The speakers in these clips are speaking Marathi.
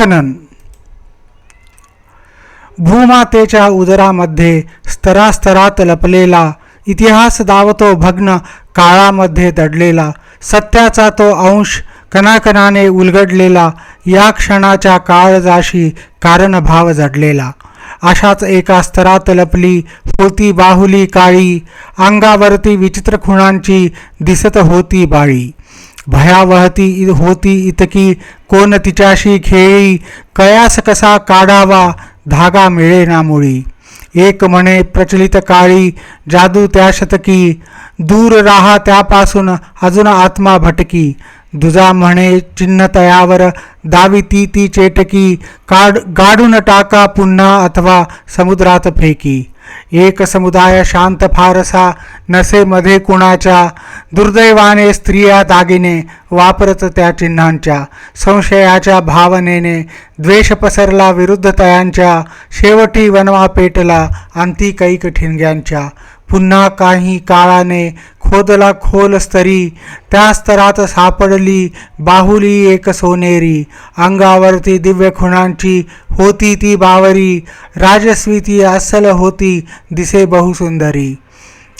खनन भूमातेच्या उदरामध्ये स्तरास्तरात लपलेला इतिहास दावतो भग्न काळामध्ये दडलेला सत्याचा तो अंश कणाकणाने उलगडलेला या क्षणाच्या काळजाशी कारणभाव जडलेला. अशाच एका स्तरात लपली होती बाहुली काळी अंगावरती विचित्र खुणांची दिसत होती बाळी. भयावहती इ- होती इतकी कोण तिच्याशी खेळी कयास कसा काढावा धागा मिळेना मुळी. एक म्हणे प्रचलित काळी जादू त्या शतकी दूर राहा त्यापासून अजून आत्मा भटकी. दुजा म्हणे चिन्ह तयावर दावी ती ती चेटकी काढ गाडून टाका पुन्हा अथवा समुद्रात फेकी. एक समुदाय शांत फारसा नसे मध्ये कुणाच्या? दुर्दैवाने स्त्रिया दागिने वापरत त्या चिन्हांच्या. संशयाच्या भावनेने द्वेष पसरला विरुद्ध तयांच्या शेवटी वनवा पेटला अंती कैक ठिणग्यांच्या. पुन्हा काही काळाने खोदला खोल स्तरी त्या स्तरात सापडली बाहुली एक सोनेरी. अंगावरती दिव्य खुणांची होती ती बावरी राजस्वी ती अस्सल होती दिसे बहुसुंदरी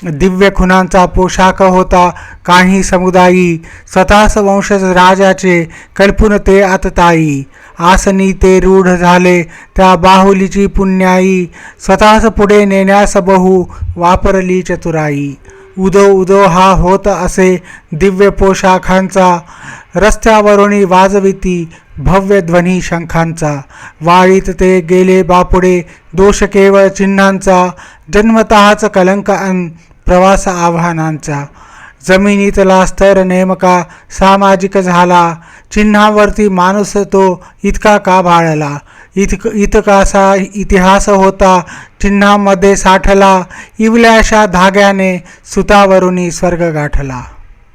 दिव्य खुणांचा पोशाख होता काही समुदायी स्वतःस वंशज राजाचे कल्पून ते आतताई आसनी ते रूढ झाले त्या बाहुलीची पुण्याई स्वतःस पुढे नेण्यास बहु वापरली चतुराई. उदो उदो हा होत असे दिव्य पोशाखांचा रस्त्यावरुणी वाजविती भव्य ध्वनी शंखांचा. वाळीत ते गेले बापुडे दोष केवळ चिन्हांचा जन्मतःच कलंक अन प्रवास आव्हानांचा. जमिनीतला स्तर नेमका सामाजिक झाला चिन्हावरती माणूस तो इतका का बाळला इतक इतकासा इतिहास होता चिन्हामध्ये साठला इवल्याशा धाग्याने सुतावरुनी स्वर्ग गाठला